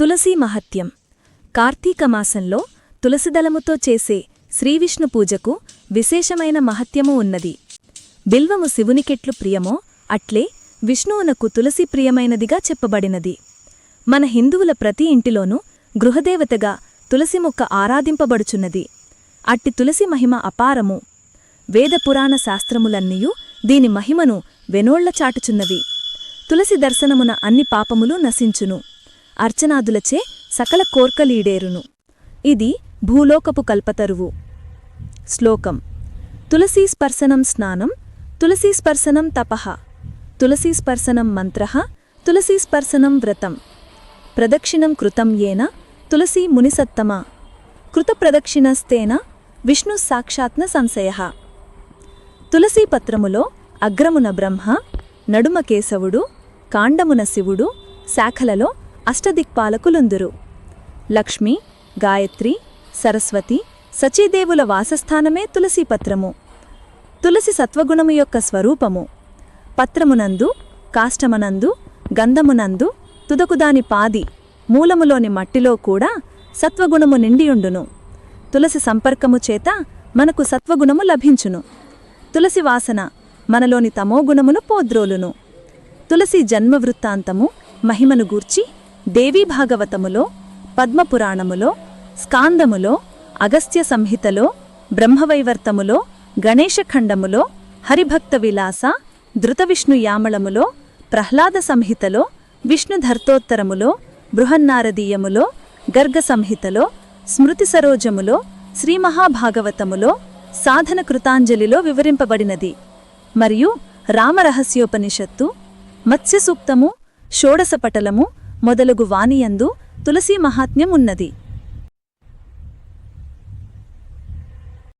తులసీ మహత్యం. కార్తీక మాసంలో తులసిదళముతో చేసే శ్రీవిష్ణు పూజకు విశేషమైన మహత్యము ఉన్నది. బిల్వము శివునికెట్లు ప్రియమో అట్లే విష్ణువునకు తులసి ప్రియమైనదిగా చెప్పబడినది. మన హిందువుల ప్రతి ఇంటిలోనూ గృహదేవతగా తులసి మొక్క ఆరాధింపబడుచున్నది. అట్టి తులసి మహిమ అపారము. వేదపురాణ శాస్త్రములన్నీయూ దీని మహిమను వెనోళ్ళ చాటుచున్నవి. తులసి దర్శనమున అన్ని పాపములు నశించును. అర్చనాదులచే సకల కోర్కలీడేరును. ఇది భూలోకపు కల్పతరువు. శ్లోకం. తులసీస్పర్శనం స్నానం తులసీస్పర్శనం తపః తులసీస్పర్శనం మంత్రః తులసీస్పర్శనం వ్రతం. ప్రదక్షిణం కృతం ఏన తులసీ మునిసత్తమ. కృతప్రదక్షిణస్తేన విష్ణు సాక్షాత్న సంశయ. తులసీపత్రములో అగ్రమున బ్రహ్మ నడుమ కేశవుడు కాండమున శివుడు శాఖలలో అష్టదిక్పాలకులుందురు. లక్ష్మి గాయత్రి సరస్వతి సచీదేవుల వాసస్థానమే తులసీపత్రము తులసి సత్వగుణము యొక్క స్వరూపము. పత్రమునందు కాష్టమనందు గంధమునందు తుదకుదాని పాది మూలములోని మట్టిలో కూడా సత్వగుణము నిండియుండును. తులసి సంపర్కము చేత మనకు సత్వగుణము లభించును. తులసి వాసన మనలోని తమోగుణమును పోద్రోలును. తులసి జన్మ వృత్తాంతము మహిమను గూర్చి దేవీ భాగవతములో పద్మపురాణములో స్కాందములో అగస్త్య సంహితలో బ్రహ్మవైవర్తములో గణేశఖండములో హరిభక్త విలాస ధృతవిష్ణు యామళములో ప్రహ్లాద సంహితలో విష్ణుధర్తోత్తరములో బృహన్నారదీయములో గర్గ సంహితలో స్మృతి సరోజములో శ్రీమహాభాగవతములో సాధన కృతాంజలిలో వివరింపబడినది. మరియు రామరహస్యోపనిషత్తు మత్స్యసూక్తము షోడసపటలము మొదలగు వాణియందు తులసీ మహాత్మ్యం ఉన్నది